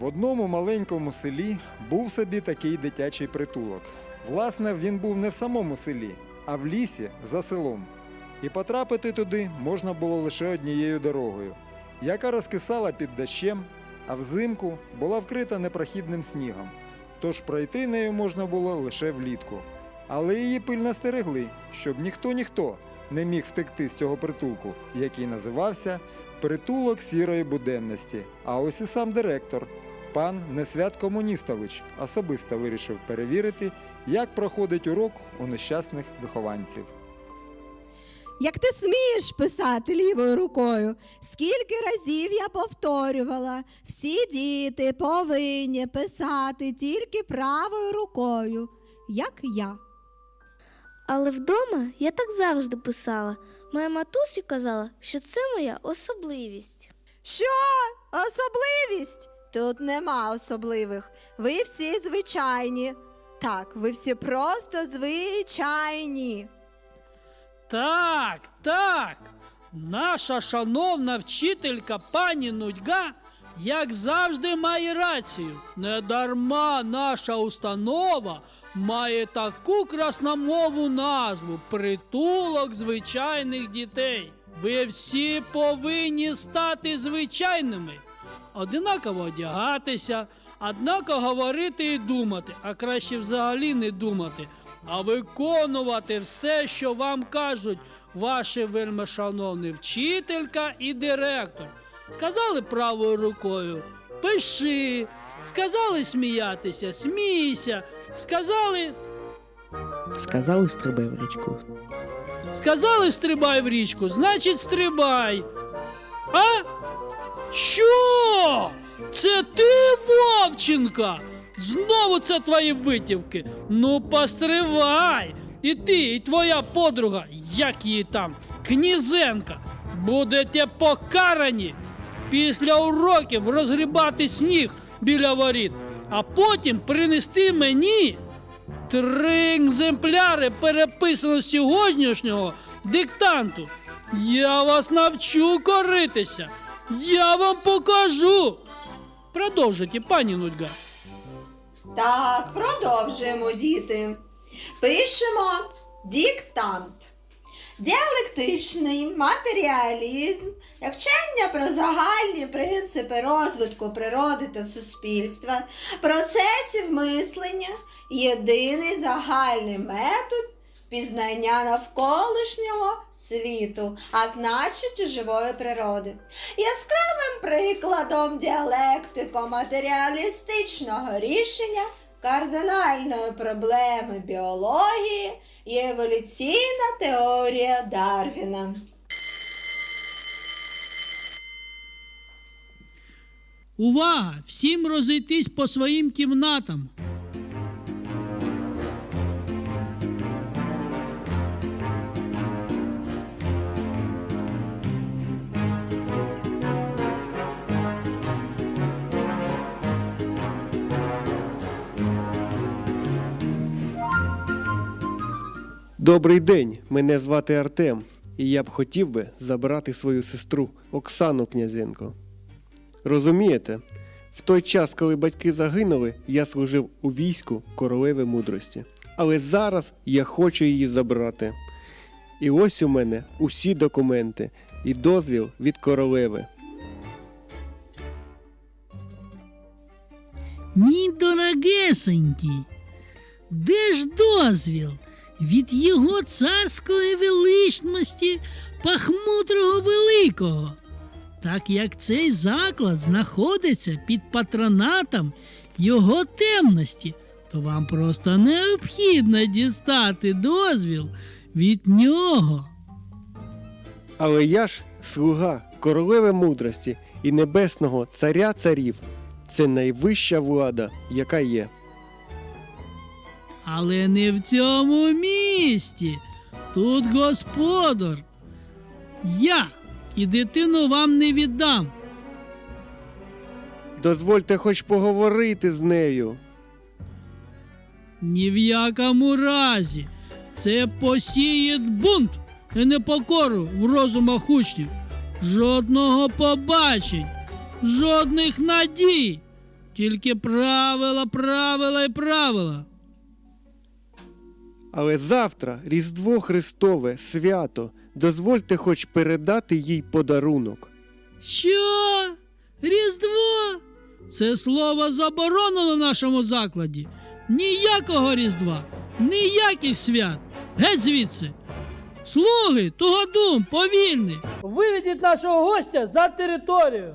В одному маленькому селі був собі такий дитячий притулок. Власне, він був не в самому селі, а в лісі за селом. І потрапити туди можна було лише однією дорогою, яка розкисала під дощем, а взимку була вкрита непрохідним снігом. Тож пройти нею можна було лише влітку. Але її пильно стерегли, щоб ніхто ніхто не міг втекти з цього притулку, який називався Притулок сірої буденності. А ось і сам директор, пан Несвят Комуністович, особисто вирішив перевірити, як проходить урок у нещасних вихованців. Як ти смієш писати лівою рукою? Скільки разів я повторювала, всі діти повинні писати тільки правою рукою, як я. Але вдома я так завжди писала. Моя матусі казала, що це моя особливість. Що? Особливість? Тут нема особливих. Ви всі звичайні. Так, ви всі просто звичайні. Так, так. Наша шановна вчителька пані Нудьга, як завжди, має рацію. Недарма наша установа має таку красномовну назву притулок звичайних дітей. Ви всі повинні стати звичайними, одинаково одягатися, однаково говорити і думати, а краще взагалі не думати, а виконувати все, що вам кажуть ваші вельмишановні вчителька і директор. Сказали правою рукою пиши, сказали сміятися, смійся, сказали, Сказали стрибай в річку. сказали стрибай в річку, значить стрибай. А? Що? Це ти, Вовченка? Знову це твої витівки. Ну, постривай. І ти, і твоя подруга, як її там, Кнізенка, будете покарані після уроків розгрібати сніг біля воріт, а потім принести мені три екземпляри переписано сьогоднішнього диктанту. Я вас навчу коритися. Я вам покажу. Продовжуйте, пані Нудьга. Так, продовжуємо, діти. Пишемо диктант. Діалектичний матеріалізм, вчення про загальні принципи розвитку природи та суспільства, процесів мислення, єдиний загальний метод пізнання навколишнього світу, а значить живої природи. Яскравим прикладом діалектико-матеріалістичного рішення кардинальної проблеми біології є еволюційна теорія Дарвіна. Увага! Всім розійтись по своїм кімнатам. Добрий день, мене звати Артем, і я б хотів би забрати свою сестру Оксану Князенко. Розумієте, в той час, коли батьки загинули, я служив у війську королеви мудрості. Але зараз я хочу її забрати. І ось у мене усі документи і дозвіл від королеви. Мій дорогесенький, де ж дозвіл від його царської величності Пахмутрого Великого? Так як цей заклад знаходиться під патронатом його темності, то вам просто необхідно дістати дозвіл від нього. Але я ж слуга королеви мудрості і небесного царя царів. Це найвища влада, яка є. Але не в цьому місті. Тут господар. Я і дитину вам не віддам. Дозвольте хоч поговорити з нею. Ні в якому разі. Це посіє бунт і непокору в розумах учнів. Жодного побачень, жодних надій. Тільки правила, правила і правила. Але завтра Різдво Христове, свято. Дозвольте хоч передати їй подарунок. Що? Різдво? Це слово заборонено в нашому закладі. Ніякого Різдва, ніяких свят. Геть звідси. Слуги, тугодум, повільний. Виведіть нашого гостя за територію.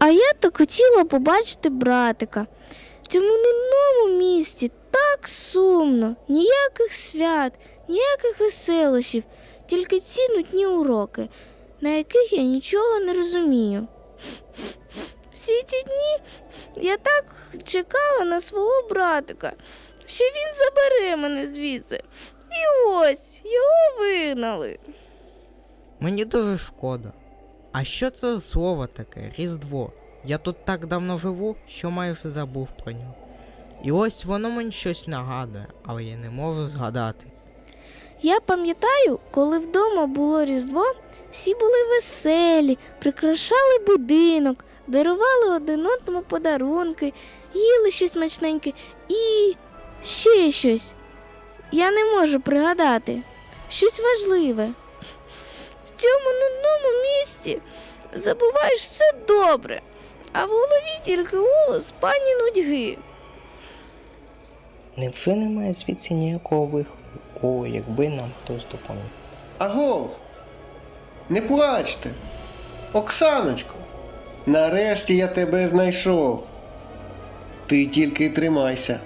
А я так хотіла побачити братика. В цьому нудному місті так сумно, ніяких свят, ніяких веселощів, тільки ці нудні уроки, на яких я нічого не розумію. Всі ці дні я так чекала на свого братика, що він забере мене звідси. І ось його вигнали. Мені дуже шкода. А що це за слово таке? Різдво. Я тут так давно живу, що майже забув про нього. І ось воно мені щось нагадує, але я не можу згадати. Я пам'ятаю, коли вдома було Різдво, всі були веселі, прикрашали будинок, дарували один одному подарунки, їли щось смачненьке і ще щось. Я не можу пригадати. Щось важливе. В цьому нудному місці забуваєш все добре, а в голові тільки голос пані нудьги. Невже немає звідси ніякого виходу? О, якби нам хтось допоміг. Агов! Не плачте! Оксаночко! Нарешті я тебе знайшов. Ти тільки тримайся.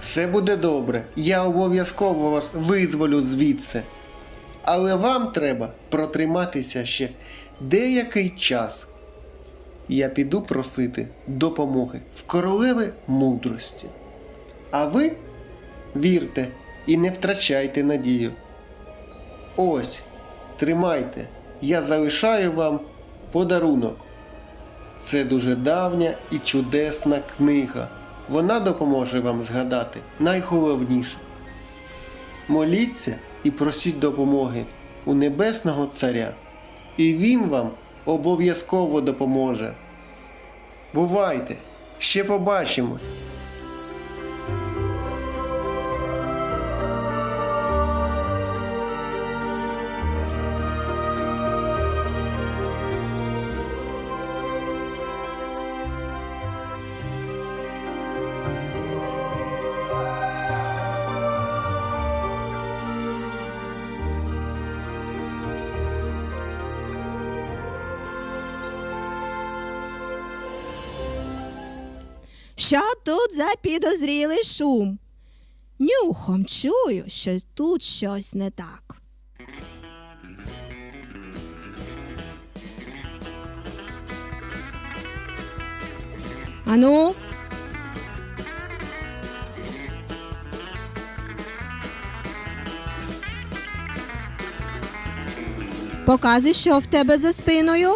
Все буде добре. Я обов'язково вас визволю звідси. Але вам треба протриматися ще деякий час. Я піду просити допомоги в королеви мудрості. А ви вірте і не втрачайте надію. Ось, тримайте, я залишаю вам подарунок. Це дуже давня і чудесна книга. Вона допоможе вам згадати найголовніше. Моліться і просіть допомоги у Небесного Царя, і Він вам обов'язково допоможе. Бувайте, ще побачимось! Що тут за підозрілий шум? Нюхом чую, що тут щось не так. Ану. Показуй, що в тебе за спиною.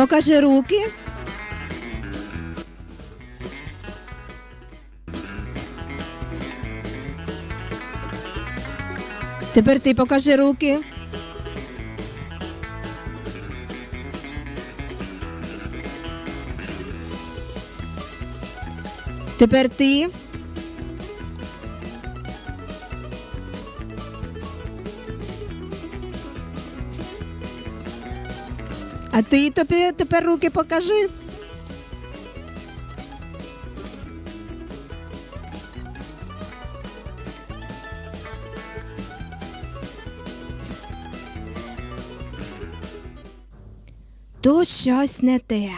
Покажи руки. Тепер ти покажи руки. Тепер ти. А ти тобі тепер руки покажи. Тут щось не те.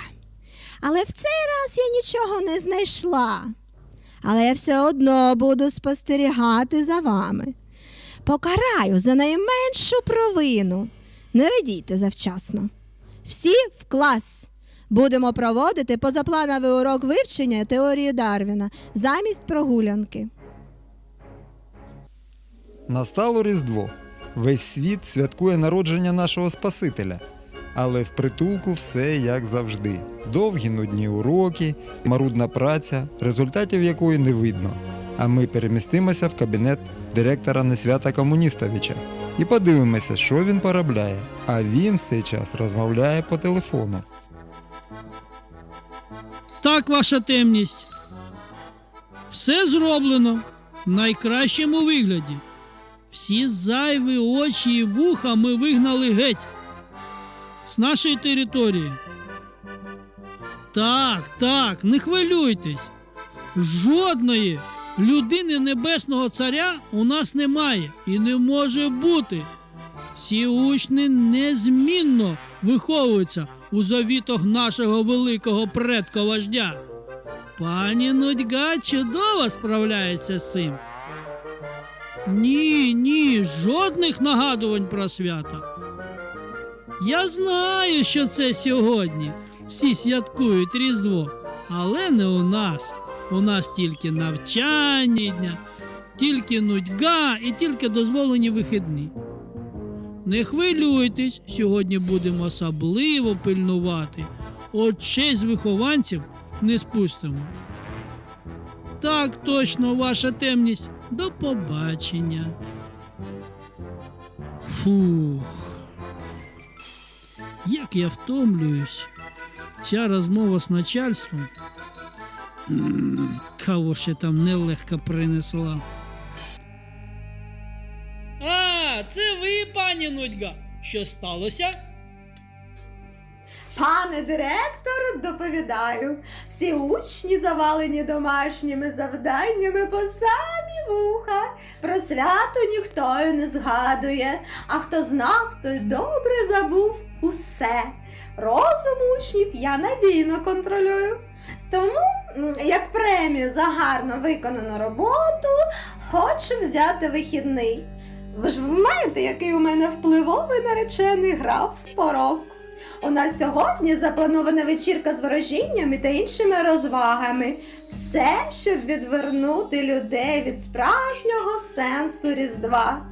Але в цей раз я нічого не знайшла. Але я все одно буду спостерігати за вами. Покараю за найменшу провину. Не радійте завчасно. Всі в клас. Будемо проводити позаплановий урок вивчення теорії Дарвіна замість прогулянки. Настало Різдво. Весь світ святкує народження нашого Спасителя. Але в притулку все як завжди. Довгі нудні уроки, марудна праця, результатів якої не видно. А ми перемістимося в кабінет директора Несвята Комуністовича і подивимося, що він поробляє. А він цей час розмовляє по телефону. Так, ваша темність. Все зроблено в найкращому вигляді. Всі зайві очі і вуха ми вигнали геть з нашої території. Так, так, не хвилюйтесь. Жодної людини Небесного Царя у нас немає і не може бути. Всі учні незмінно виховуються у завітах нашого великого предка вождя. Пані Нудьга чудово справляється з цим. Ні, ні, жодних нагадувань про свято. Я знаю, що це сьогодні. Всі святкують Різдво, але не у нас. У нас тільки навчання дня, тільки нудьга і тільки дозволені вихідні. Не хвилюйтесь, сьогодні будемо особливо пильнувати. От честь вихованців не спустимо. Так точно, ваша темність. До побачення. Фух. Як я втомлююсь. Ця розмова з начальством. Кого ще там нелегко принесла. А, це ви, пані Нудьга. Що сталося? Пане директор, доповідаю, всі учні завалені домашніми завданнями по самі вуха. Про свято ніхто й не згадує, а хто знав, той добре забув усе. Розум учнів я надійно контролюю. Тому, як премію за гарно виконану роботу, хочу взяти вихідний. Ви ж знаєте, який у мене впливовий наречений граф порок. У нас сьогодні запланована вечірка з ворожіннями та іншими розвагами. Все, щоб відвернути людей від справжнього сенсу Різдва.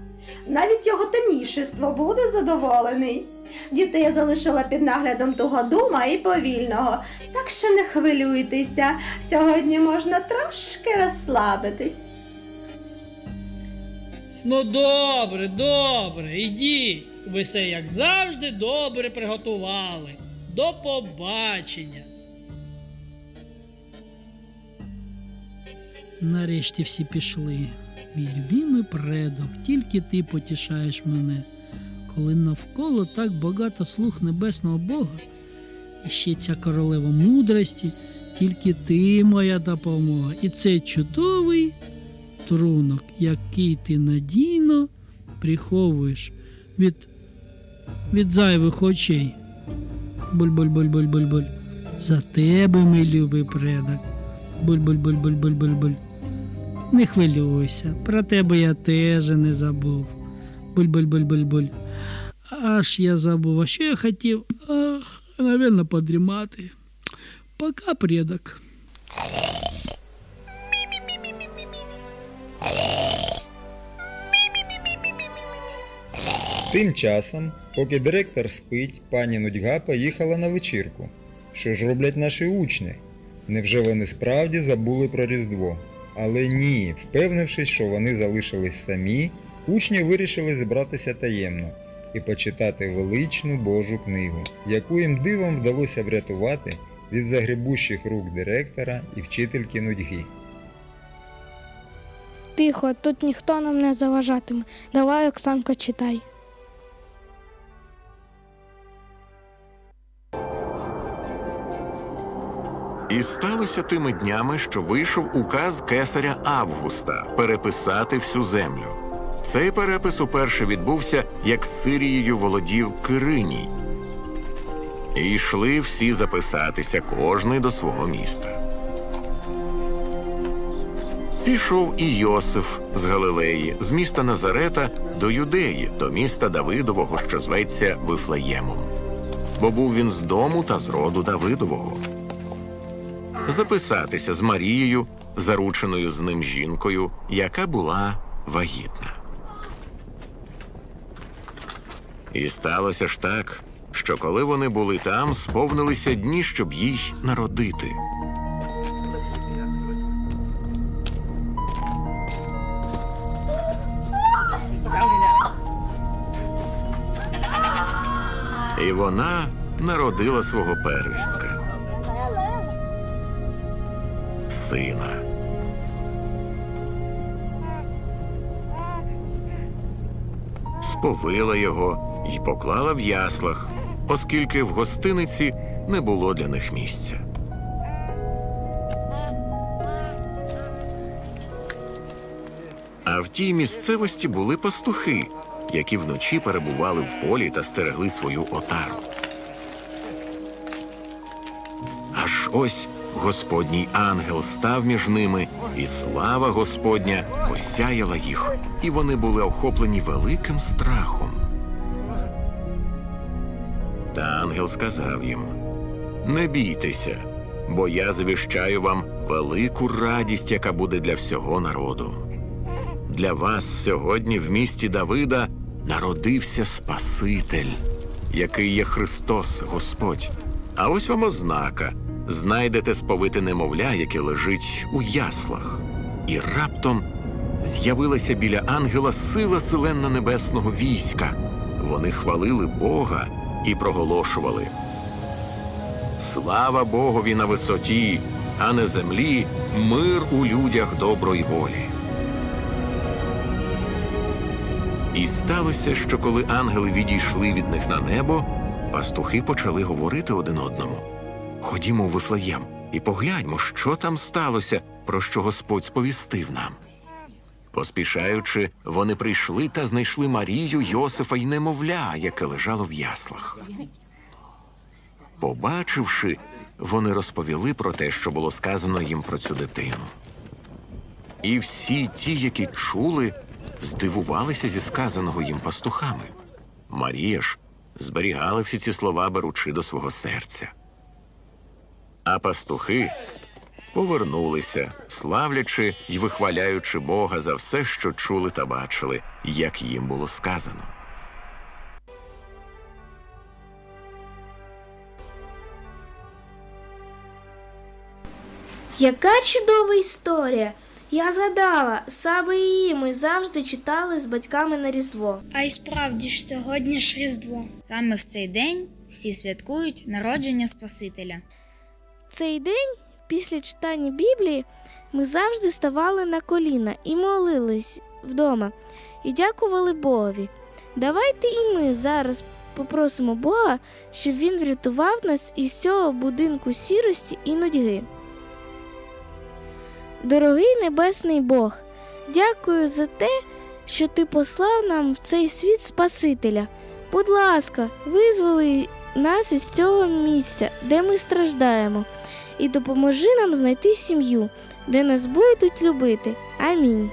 Навіть його темнішество буде задоволений. Дітей я залишила під наглядом тугодума і повільного, так що не хвилюйтеся, сьогодні можна трошки розслабитись. Ну добре, добре, ідіть. Ви все як завжди добре приготували. До побачення. Нарешті всі пішли. Мій любимий предок, тільки ти потішаєш мене, коли навколо так багато слуг небесного Бога, і ще ця королева мудрості, тільки ти моя допомога. І цей чудовий трунок, який ти надійно приховуєш від, від зайвих очей. Буль-буль-буль-буль-буль-буль. За тебе, мій любий предок. Буль-буль-буль-буль-буль-буль. Не хвилюйся, про тебе я теж не забув. Буль-буль-буль-буль-буль. Аж я забув, а що я хотів? А, подрімати. Пока, предок. Тим часом, поки директор спить, пані Нудьга поїхала на вечірку. Що ж роблять наші учні? Невже вони справді забули про Різдво? Але ні, впевнившись, що вони залишились самі, Учні вирішили зібратися таємно і почитати величну Божу книгу, яку їм дивом вдалося врятувати від загребущих рук директора і вчительки нудьги. Тихо, тут ніхто нам не заважатиме. Давай, Оксанко, читай. І сталося тими днями, що вийшов указ кесаря Августа переписати всю землю. Цей перепис уперше відбувся, як Сирією володів Кириній. І йшли всі записатися, кожний до свого міста. Пішов і Йосиф з Галилеї, з міста Назарета до Юдеї, до міста Давидового, що зветься Вифлеємом. Бо був він з дому та з роду Давидового записатися з Марією, зарученою з ним жінкою, яка була вагітна. І сталося ж так, що коли вони були там, сповнилися дні, щоб їй народити. І вона народила свого первістка. Сина. Сповила його й поклала в яслах, оскільки в гостиниці не було для них місця. А в тій місцевості були пастухи, які вночі перебували в полі та стерегли свою отару. Аж ось Господній ангел став між ними, і слава Господня осяяла їх, і вони були охоплені великим страхом. Та ангел сказав їм: Не бійтеся, бо я звіщаю вам велику радість, яка буде для всього народу. Для вас сьогодні в місті Давида народився Спаситель, який є Христос Господь. А ось вам ознака. Знайдете сповите немовля, яке лежить у яслах. І раптом з'явилася біля ангела сила селенна небесного війська. Вони хвалили Бога і проголошували. Слава Богові на висоті, а на землі мир у людях доброї волі. І сталося, що коли ангели відійшли від них на небо, пастухи почали говорити один одному. Ходімо у Вифлеєм і погляньмо, що там сталося, про що Господь сповістив нам. Поспішаючи, вони прийшли та знайшли Марію, Йосифа й немовля, яке лежало в яслах. Побачивши, вони розповіли про те, що було сказано їм про цю дитину. І всі ті, які чули, здивувалися зі сказаного їм пастухами. Марія ж зберігала всі ці слова, беручи до свого серця. А пастухи повернулися, славлячи й вихваляючи Бога за все, що чули та бачили, як їм було сказано. Яка чудова історія! Я згадала, саме її ми завжди читали з батьками на Різдво. А й справді ж сьогодні ж Різдво. Саме в цей день всі святкують народження Спасителя. Цей день, після читання Біблії, ми завжди ставали на коліна і молились вдома і дякували Богові. Давайте і ми зараз попросимо Бога, щоб він врятував нас із цього будинку сірості і нудьги. Дорогий небесний Бог, дякую за те, що ти послав нам в цей світ Спасителя. Будь ласка, визволи нас із цього місця, де ми страждаємо, і допоможи нам знайти сім'ю, де нас будуть любити. Амінь.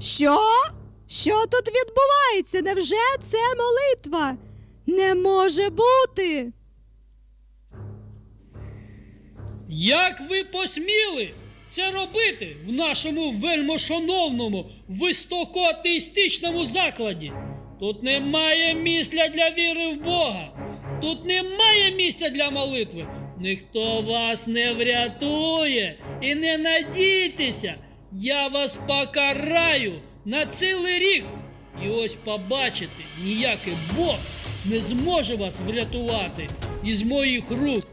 Що? Що тут відбувається? Невже це молитва? Не може бути. Як ви посміли це робити в нашому вельмошановному високоатеїстичному закладі? Тут немає місця для віри в Бога. Тут немає місця для молитви. Ніхто вас не врятує і не надійтеся. Я вас покараю на цілий рік. І ось побачите, ніякий Бог не зможе вас врятувати із моїх рук.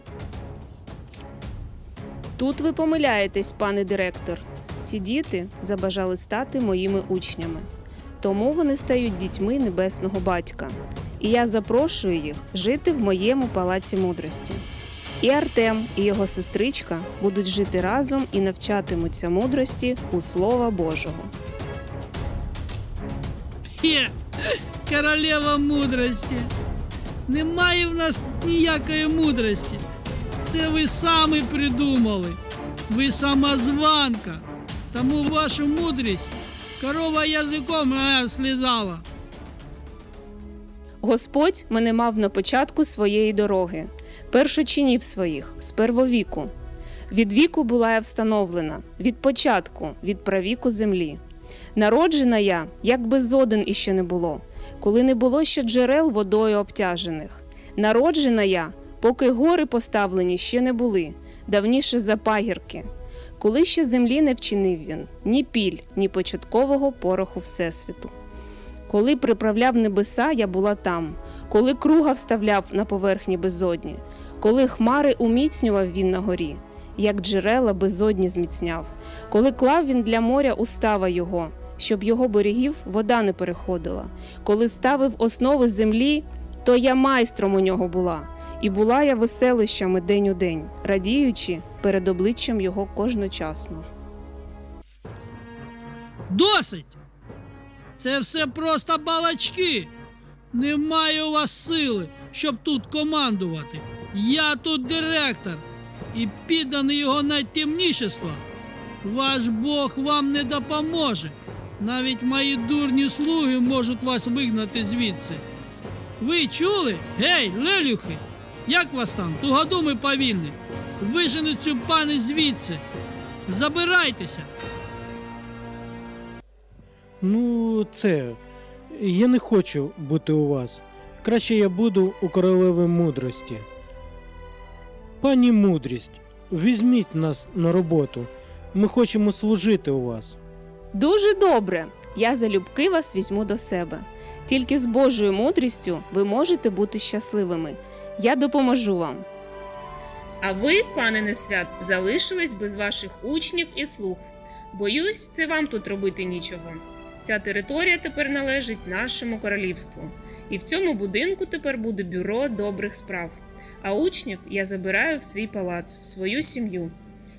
Тут ви помиляєтесь, пане директор. Ці діти забажали стати моїми учнями. Тому вони стають дітьми небесного батька. І я запрошую їх жити в моєму палаці мудрості. І Артем, і його сестричка будуть жити разом і навчатимуться мудрості у Слова Божого. Є, королева мудрості. Немає в нас ніякої мудрості. Це ви самі придумали. Ви самозванка. Тому вашу мудрість корова язиком слізала. Господь мене мав на початку своєї дороги, першочинів своїх, з первовіку. Від віку була я встановлена, від початку, від правіку землі. Народжена я, як безоден іще не було, коли не було ще джерел водою обтяжених. Народжена я, поки гори поставлені ще не були, давніше за пагірки. Коли ще землі не вчинив він, ні піль, ні початкового пороху Всесвіту. Коли приправляв небеса, я була там, коли круга вставляв на поверхні безодні, коли хмари уміцнював він на горі, як джерела безодні зміцняв, коли клав він для моря устава його, щоб його берегів вода не переходила, коли ставив основи землі, то я майстром у нього була, і була я веселищами день у день, радіючи перед обличчям його кожночасно. Досить! Це все просто балачки. Немає у вас сили, щоб тут командувати. Я тут директор і підданий його найтемнішества. Ваш Бог вам не допоможе. Навіть мої дурні слуги можуть вас вигнати звідси. Ви чули? Гей, лелюхи! Як вас там? Тугодуми повільні. Вижену цю пани звідси. Забирайтеся. Ну, це. Я не хочу бути у вас. Краще я буду у королеви мудрості. Пані мудрість, візьміть нас на роботу. Ми хочемо служити у вас. Дуже добре. Я залюбки вас візьму до себе. Тільки з Божою мудрістю ви можете бути щасливими. Я допоможу вам. А ви, пане Несвят, залишились без ваших учнів і слуг. Боюсь, це вам тут робити нічого. Ця територія тепер належить нашому королівству, і в цьому будинку тепер буде бюро добрих справ. А учнів я забираю в свій палац, в свою сім'ю.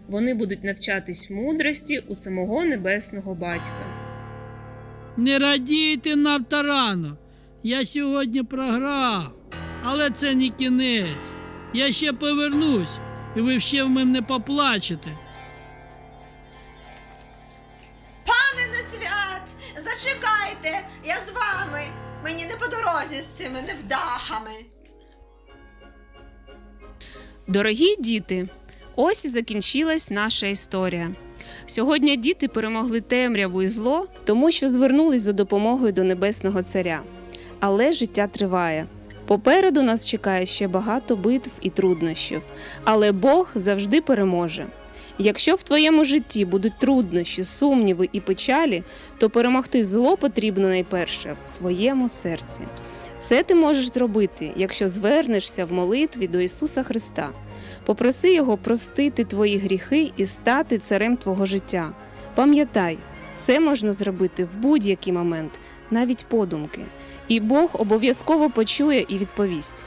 Вони будуть навчатись мудрості у самого небесного батька. Не радійте надто рано. Я сьогодні програв, але це не кінець. Я ще повернусь, і ви ще в мене поплачете. Пане Несвят, зачекайте, я з вами. Мені не по дорозі з цими невдахами. Дорогі діти, ось і закінчилась наша історія. Сьогодні діти перемогли темряву і зло, тому що звернулись за допомогою до Небесного Царя. Але життя триває. Попереду нас чекає ще багато битв і труднощів, але Бог завжди переможе. Якщо в твоєму житті будуть труднощі, сумніви і печалі, то перемогти зло потрібно найперше в своєму серці. Це ти можеш зробити, якщо звернешся в молитві до Ісуса Христа. Попроси Його простити твої гріхи і стати царем твого життя. Пам'ятай, це можна зробити в будь-який момент, навіть подумки, і Бог обов'язково почує і відповість.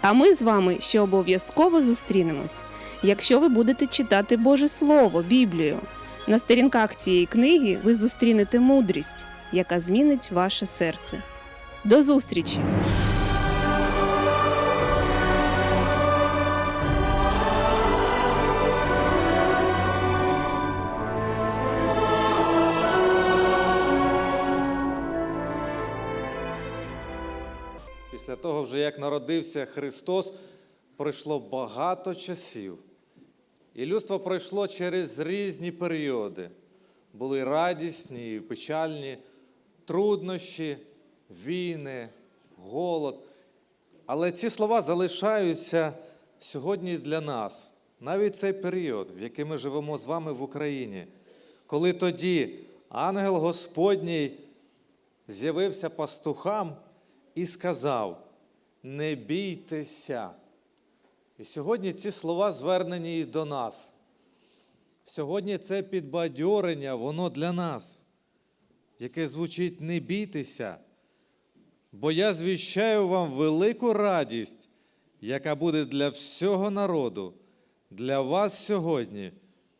А ми з вами ще обов'язково зустрінемось, якщо ви будете читати Боже Слово, Біблію. На сторінках цієї книги ви зустрінете мудрість, яка змінить ваше серце. До зустрічі! Після того, вже як народився Христос, пройшло багато часів. І людство пройшло через різні періоди. Були радісні, і печальні, труднощі, війни, голод. Але ці слова залишаються сьогодні для нас, навіть цей період, в який ми живемо з вами в Україні, коли тоді ангел Господній з'явився пастухам і сказав: Не бійтеся. І сьогодні ці слова звернені і до нас. Сьогодні це підбадьорення, воно для нас, яке звучить не бійтеся, бо я звіщаю вам велику радість, яка буде для всього народу. Для вас сьогодні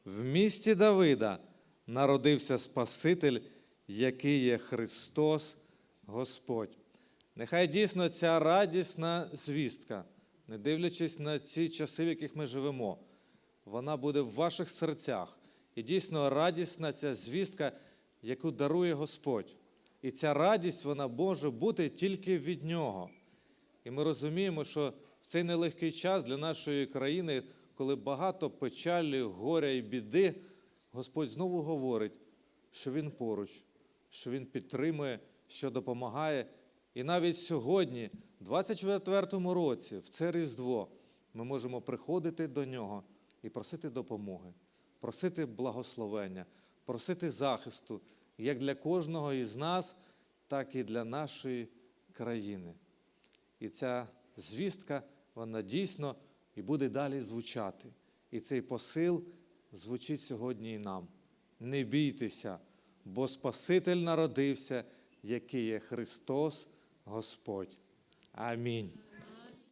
в місті Давида народився Спаситель, який є Христос Господь. Нехай дійсно ця радісна звістка, не дивлячись на ці часи, в яких ми живемо, вона буде в ваших серцях. І дійсно радісна ця звістка, яку дарує Господь. І ця радість вона може бути тільки від Нього. І ми розуміємо, що в цей нелегкий час для нашої країни, коли багато печалі, горя і біди, Господь знову говорить, що Він поруч, що Він підтримує, що допомагає. І навіть сьогодні, в 24-му році, в це Різдво, ми можемо приходити до Нього і просити допомоги, просити благословення, просити захисту як для кожного із нас, так і для нашої країни. І ця звістка, вона дійсно і буде далі звучати. І цей посил звучить сьогодні і нам. Не бійтеся, бо Спаситель народився, який є Христос Господь. Амінь.